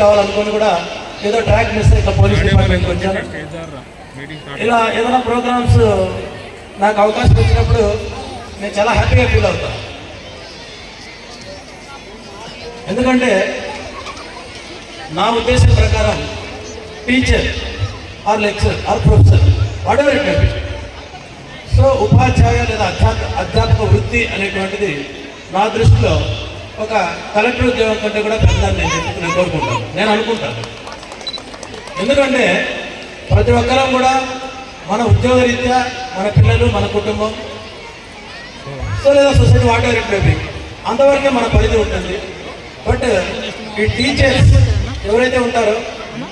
కావాలనుకుని కూడా ఏదో track miss ఇట్లా పోలీస్ డిపార్ట్మెంట్కి వచ్చాను. ఇలా ఏదైనా ప్రోగ్రామ్స్ నాకు అవకాశం వచ్చినప్పుడు నేను చాలా హ్యాపీగా ఫీల్ అవుతాను ఎందుకంటే నా ఉద్దేశం ప్రకారం teacher or lecturer or professor whatever it so ఉపాధ్యాయ లేదా అధ్యాపక వృత్తి అనేటువంటిది నా దృష్టిలో ఒక కలెక్టర్ ఉద్యోగం కంటే కూడా పెద్దదని నేను చెప్పి నేను కోరుకుంటాను నేను అనుకుంటాను ఎందుకంటే ప్రతి ఒక్కరం కూడా మన ఉద్యోగ రీత్యా మన పిల్లలు మన కుటుంబం. సో లేదా సొసైటీ వాట్ ఎవర్ ఇట్ అంతవరకే మన పరిధి ఉంటుంది. బట్ ఈ టీచర్స్ ఎవరైతే ఉంటారో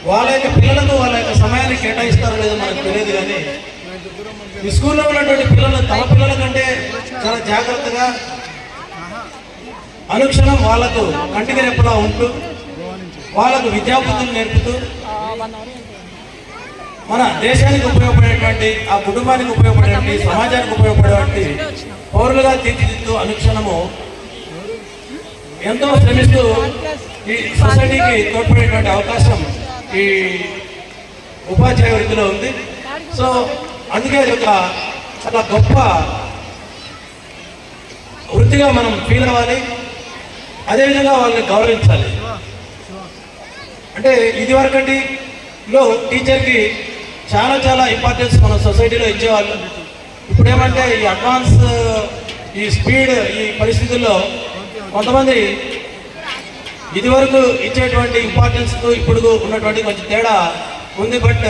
వాళ్ళ యొక్క పిల్లలకు వాళ్ళ యొక్క సమయాన్ని కేటాయిస్తారో లేదో మనకు తెలియదు కానీ ఈ స్కూల్లో ఉన్నటువంటి పిల్లలు తమ పిల్లల కంటే చాలా జాగ్రత్తగా అనుక్షణం వాళ్ళకు కంటికి రెప్పలా ఉంటూ వాళ్ళకు విద్యాబుద్ధులు నేర్పుతూ మన దేశానికి ఉపయోగపడేటువంటి ఆ కుటుంబానికి ఉపయోగపడేటువంటి సమాజానికి ఉపయోగపడేటువంటి పౌరులుగా తీర్చిదిద్దుతూ అనుక్షణము ఎంతో శ్రమిస్తూ ఈ సొసైటీకి తోడ్పడేటువంటి అవకాశం ఈ ఉపాధ్యాయ వృత్తిలో ఉంది. సో అందుకే ఇది ఒక చాలా గొప్ప వృత్తిగా మనం ఫీల్ అవ్వాలి. అదేవిధంగా వాళ్ళని గౌరవించాలి. అంటే ఇది వరకండి లో టీచర్కి చాలా చాలా ఇంపార్టెన్స్ మన సొసైటీలో ఇచ్చేవాళ్ళు. ఇప్పుడు ఏమంటే ఈ అడ్వాన్స్ ఈ స్పీడ్ ఈ పరిస్థితుల్లో కొంతమంది ఇది వరకు ఇచ్చేటువంటి ఇంపార్టెన్స్ ఇప్పుడు ఉన్నటువంటి కొంచెం తేడా ఉంది. బట్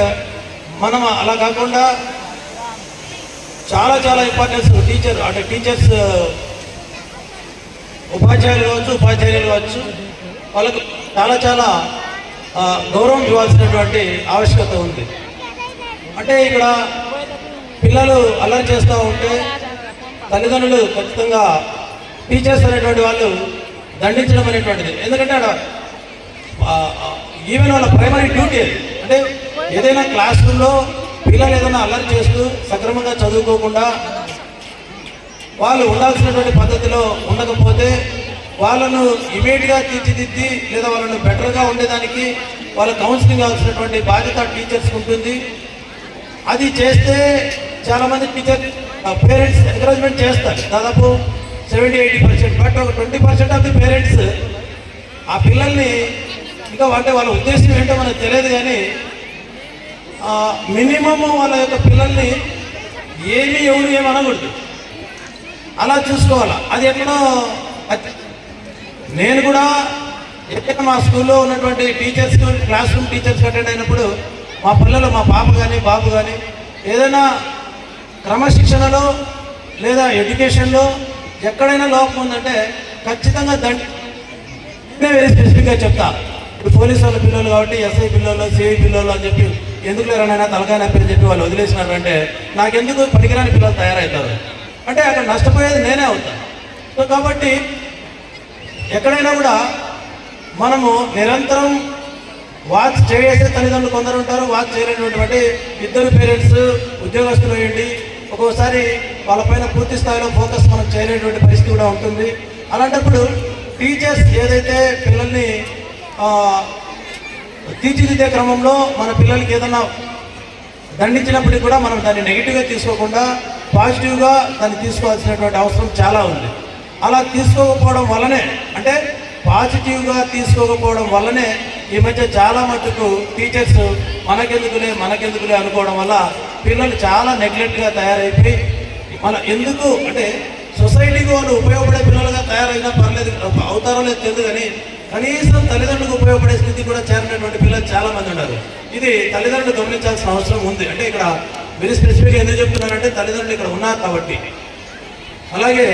మనం అలా కాకుండా చాలా చాలా ఇంపార్టెన్స్ టీచర్ అంటే టీచర్స్ ఉపాధ్యాయులు కావచ్చు ఉపాధ్యాయులు కావచ్చు వాళ్ళకు చాలా చాలా గౌరవం ఇవ్వాల్సినటువంటి ఆవశ్యకత ఉంది. అంటే ఇక్కడ పిల్లలు అల్లరి చేస్తూ ఉంటే తల్లిదండ్రులు ఖచ్చితంగా టీచర్స్ అనేటువంటి వాళ్ళు దండించడం అనేటువంటిది. ఎందుకంటే అక్కడ ఈవెన్ వాళ్ళ ప్రైమరీ డ్యూటీ అంటే ఏదైనా క్లాస్ రూమ్లో పిల్లలు ఏదైనా అల్లరి చేస్తూ సక్రమంగా చదువుకోకుండా వాళ్ళు ఉండాల్సినటువంటి పద్ధతిలో ఉండకపోతే వాళ్ళను ఇమీడియట్గా తీర్చిదిద్ది లేదా వాళ్ళను బెటర్గా ఉండేదానికి వాళ్ళ కౌన్సిలింగ్ కావాల్సినటువంటి బాధ్యత టీచర్స్కి ఉంటుంది. అది చేస్తే చాలామంది టీచర్ పేరెంట్స్ ఎంకరేజ్మెంట్ చేస్తారు. దాదాపు సెవెంటీ ఎయిటీ పర్సెంట్ బట్ ఒక twenty percent of the parents ఆ పిల్లల్ని ఇంకా అంటే వాళ్ళ ఉద్దేశం ఏంటో మనకు తెలియదు కానీ మినిమమ్ వాళ్ళ యొక్క పిల్లల్ని ఏమీ ఎవరు ఏమనకూడదు. అలా చూసుకోవాలా. అది ఎక్కడో నేను కూడా ఎక్కడ మా స్కూల్లో ఉన్నటువంటి teachers classroom teachers attend అయినప్పుడు మా పిల్లలు మా పాప కానీ బాబు కానీ ఏదైనా క్రమశిక్షణలో లేదా ఎడ్యుకేషన్లో ఎక్కడైనా లోపం ఉందంటే ఖచ్చితంగా దండి. నేను వెరీ స్పెసిఫిక్గా చెప్తా. ఇప్పుడు పోలీసు వాళ్ళ పిల్లలు కాబట్టి ఎస్ఐ పిల్లలు సిఐ పిల్లలు అని చెప్పి ఎందుకు లేరనైనా తలకాయ నొప్పి అని చెప్పి వాళ్ళు వదిలేసినారంటే నాకెందుకు పనికిరాని పిల్లలు తయారవుతారు అంటే అక్కడ నష్టపోయేది నేనే అవుతాను సో కాబట్టి ఎక్కడైనా కూడా మనము నిరంతరం వాచ్ చేసే తల్లిదండ్రులు కొందరు ఉంటారు వాచ్ చేయలేనటువంటి ఇద్దరు పేరెంట్స్ ఉద్యోగస్తులు అయ్యండి ఒక్కోసారి వాళ్ళపైన పూర్తి స్థాయిలో ఫోకస్ మనం చేయలేనటువంటి పరిస్థితి కూడా ఉంటుంది. అలాంటప్పుడు టీచర్స్ ఏదైతే పిల్లల్ని తీర్చిదిద్దే క్రమంలో మన పిల్లలకి ఏదైనా దండించినప్పటికీ కూడా మనం దాన్ని నెగిటివ్గా తీసుకోకుండా పాజిటివ్గా దాన్ని తీసుకోవాల్సినటువంటి అవసరం చాలా ఉంది. అలా తీసుకోకపోవడం వల్లనే అంటే పాజిటివ్గా తీసుకోకపోవడం వల్లనే ఈ మధ్య చాలా మటుకు టీచర్స్ మనకెందుకులే మనకెందుకులే అనుకోవడం వల్ల పిల్లలు చాలా నెగ్లెక్ట్గా తయారైపోయి మన ఎందుకు అంటే సొసైటీకి వాళ్ళు ఉపయోగపడే పిల్లలుగా తయారైనా పర్లేదు అవుతారో లేదు తెలియదు కానీ కనీసం తల్లిదండ్రులకు ఉపయోగపడే స్థితి కూడా చేరినటువంటి పిల్లలు చాలా మంది ఉన్నారు ఇది తల్లిదండ్రులు గమనించాల్సిన అవసరం ఉంది అంటే ఇక్కడ వెరీ స్పెసిఫిక్గా ఎందుకు చెప్తున్నానంటే తల్లిదండ్రులు ఇక్కడ ఉన్నారు కాబట్టి అలాగే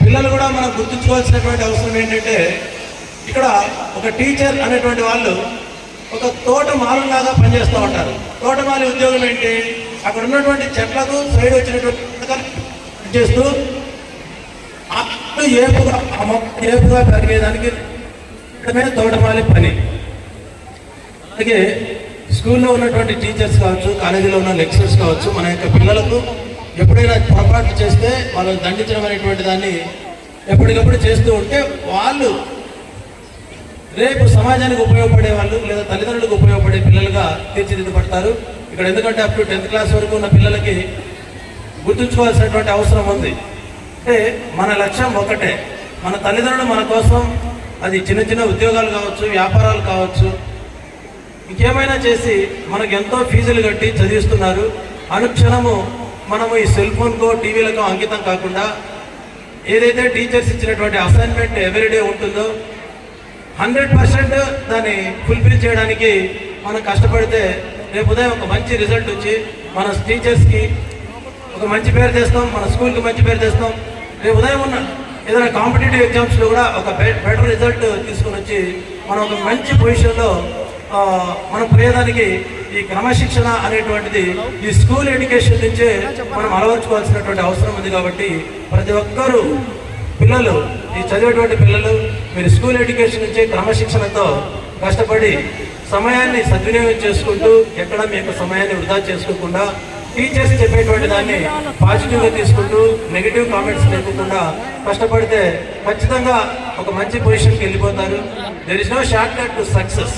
పిల్లలు కూడా మనం గుర్తుంచుకోవాల్సినటువంటి అవసరం ఏంటంటే ఇక్కడ ఒక టీచర్ అనేటువంటి వాళ్ళు ఒక తోటమాలంలాగా పనిచేస్తూ ఉంటారు తోటమాలి ఉద్యోగం ఏంటి అక్కడ ఉన్నటువంటి చెట్లకు సైడ్ వచ్చినటువంటి చేస్తూ ఏపుగా ఏపుగా పెరిగేదానికి చేయడమే తోటమాలి పని. అలాగే స్కూల్లో ఉన్నటువంటి టీచర్స్ కావచ్చు కాలేజీలో ఉన్న లెక్చరర్స్ కావచ్చు మన యొక్క పిల్లలకు ఎప్పుడైనా పొరపాటు చేస్తే వాళ్ళని దండించడం అనేటువంటి దాన్ని ఎప్పటికప్పుడు చేస్తూ ఉంటే వాళ్ళు రేపు సమాజానికి ఉపయోగపడే వాళ్ళు లేదా తల్లిదండ్రులకు ఉపయోగపడే పిల్లలుగా తీర్చిదిద్దబడతారు. ఇక్కడ ఎందుకంటే అప్ టు టెన్త్ క్లాస్ వరకు ఉన్న పిల్లలకి గుర్తుంచుకోవాల్సినటువంటి అవసరం ఉంది. అంటే మన లక్ష్యం ఒకటే. మన తల్లిదండ్రులు మన కోసం అది చిన్న చిన్న ఉద్యోగాలు కావచ్చు వ్యాపారాలు కావచ్చు ఇంకేమైనా చేసి మనకు ఎంతో ఫీజులు కట్టి చదివిస్తున్నారు. అనుక్షణము మనము ఈ సెల్ ఫోన్కో టీవీలకో అంకితం కాకుండా ఏదైతే టీచర్స్ ఇచ్చినటువంటి అసైన్మెంట్ ఎవ్రీడే ఉంటుందో హండ్రెడ్ పర్సెంట్ దాన్ని ఫుల్ఫిల్ చేయడానికి మనం కష్టపడితే రేపు ఉదయం ఒక మంచి రిజల్ట్ వచ్చి మన టీచర్స్కి ఒక మంచి పేరు తెస్తాం మన స్కూల్కి మంచి పేరు తెస్తాం. రేపు ఉదయం ఉన్న ఏదైనా కాంపిటేటివ్ ఎగ్జామ్స్లో కూడా ఒక బెటర్ రిజల్ట్ తీసుకొని వచ్చి మనం ఒక మంచి పొజిషన్లో మనం పోయేదానికి ఈ క్రమశిక్షణ అనేటువంటిది ఈ స్కూల్ ఎడ్యుకేషన్ నుంచే మనం అలవర్చుకోవాల్సినటువంటి అవసరం ఉంది కాబట్టి ప్రతి ఒక్కరూ పిల్లలు ఈ చదివేటువంటి పిల్లలు మీరు స్కూల్ ఎడ్యుకేషన్ నుంచే క్రమశిక్షణతో కష్టపడి సమయాన్ని సద్వినియోగం చేసుకుంటూ ఎక్కడ మీ యొక్క సమయాన్ని వృధా చేసుకోకుండా టీచర్స్ చెప్పేటువంటి దాన్ని పాజిటివ్గా తీసుకుంటూ నెగిటివ్ కామెంట్స్ లేకుండా కష్టపడితే ఖచ్చితంగా ఒక మంచి పొజిషన్కి వెళ్ళిపోతారు. There is no shortcut to success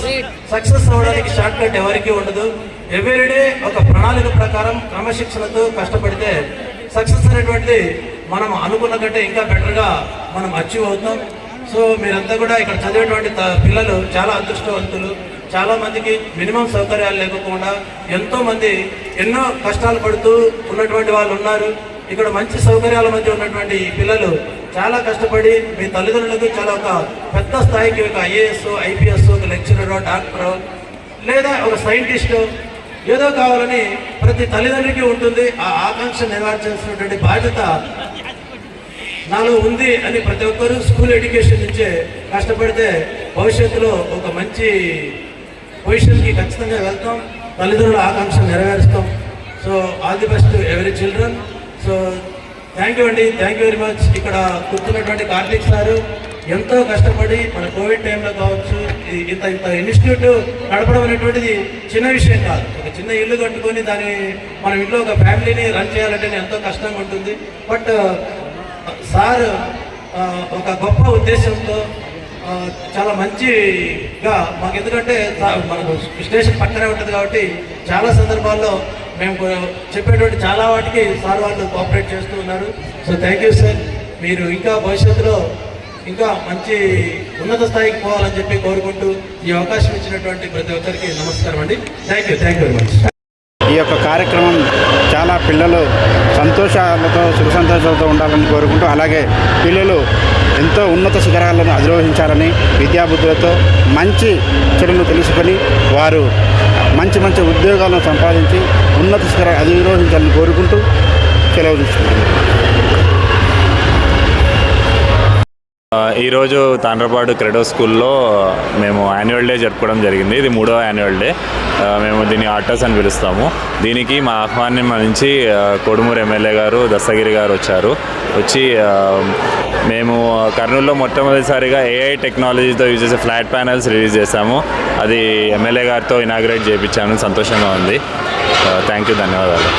success అవ్వడానికి షార్ట్ కట్ ఎవరికీ ఉండదు. ఎవ్రీడే ఒక ప్రణాళిక ప్రకారం క్రమశిక్షణతో కష్టపడితే సక్సెస్ అనేటువంటిది మనం అనుకున్న కంటే ఇంకా బెటర్గా మనం అచీవ్ అవుతాం సో మీరంతా కూడా ఇక్కడ చదివేటువంటి త- పిల్లలు చాలా అదృష్టవంతులు. చాలా మందికి మినిమం సౌకర్యాలు లేకపోకుండా ఎంతో మంది ఎన్నో కష్టాలు పడుతూ ఉన్నటువంటి వాళ్ళు ఉన్నారు. ఇక్కడ మంచి సౌకర్యాల మధ్య ఉన్నటువంటి ఈ పిల్లలు చాలా కష్టపడి మీ తల్లిదండ్రులకు చాలా ఒక పెద్ద స్థాయికి ఒక ఐఏఎస్ ఐపీఎస్ ఒక లెక్చరర్ డాక్టర్ లేదా ఒక సైంటిస్ట్ ఏదో కావాలని ప్రతి తల్లిదండ్రికి ఉంటుంది. ఆ ఆకాంక్ష నెరవేర్చాల్సినటువంటి బాధ్యత నాలో ఉంది అని ప్రతి ఒక్కరూ స్కూల్ ఎడ్యుకేషన్ నుంచే కష్టపడితే భవిష్యత్తులో ఒక మంచి పొజిషన్కి ఖచ్చితంగా వెళ్తాం. తల్లిదండ్రుల ఆకాంక్ష నెరవేరుస్తాం. So all the best every children so thank you అండి. థ్యాంక్ యూ వెరీ మచ్ ఇక్కడ కూర్చున్నటువంటి కార్తీక్ సారు ఎంతో కష్టపడి మన కోవిడ్ టైంలో కావచ్చు ఇంత ఇంత ఇన్స్టిట్యూట్ నడపడం అనేటువంటిది చిన్న విషయం కాదు. ఒక చిన్న ఇల్లు కట్టుకొని దాని మన ఇంట్లో ఒక ఫ్యామిలీని రన్ చేయాలంటే ఎంతో కష్టంగా ఉంటుంది. బట్ సార్ ఒక గొప్ప ఉద్దేశంతో చాలా మంచిగా మాకు ఎందుకంటే మనకు స్టేషన్ పక్కనే ఉంటుంది కాబట్టి చాలా సందర్భాల్లో మేము చెప్పేటువంటి చాలా వాటికి సార్ వాళ్ళు కోఆపరేట్ చేస్తూ ఉన్నారు. సో థ్యాంక్ యూ సార్ మీరు ఇంకా భవిష్యత్తులో ఇంకా మంచి ఉన్నత స్థాయికి పోవాలని చెప్పి కోరుకుంటూ ఈ అవకాశం ఇచ్చినటువంటి ప్రతి ఒక్కరికి నమస్కారం అండి. Thank you thank you very much ఈ యొక్క కార్యక్రమం చాలా పిల్లలు సంతోషాలతో సుఖ సంతోషాలతో ఉండాలని కోరుకుంటూ అలాగే పిల్లలు ఎంతో ఉన్నత శిఖరాలను అధిరోహించాలని విద్యాబుద్ధులతో మంచి చెడును తెలుసుకొని వారు మంచి మంచి ఉద్యోగాలను సంపాదించి ఉన్నత శిఖరాలు అధిరోహించాలని కోరుకుంటూ సెలవు తీసుకుంటున్నాను ఈరోజు తాండ్రపాడు క్రెడో స్కూల్లో మేము యాన్యువల్ డే జరుపుకోవడం జరిగింది. ఇది మూడో యాన్యువల్ డే. మేము దీన్ని ఆర్టర్స్ అని పిలుస్తాము. దీనికి మా ఆహ్వానం నుంచి కొడుమూరు ఎమ్మెల్యే గారు దస్తగిరి గారు వచ్చారు. వచ్చి మేము కర్నూలులో మొట్టమొదటిసారిగా ఏఐ టెక్నాలజీతో యూజ్ చేసే ఫ్లాట్ ప్యానల్స్ రిలీజ్ చేశాము. అది ఎమ్మెల్యే గారితో ఇనాగ్రేట్ చేయించాను. సంతోషంగా ఉంది. థ్యాంక్ యూ ధన్యవాదాలు.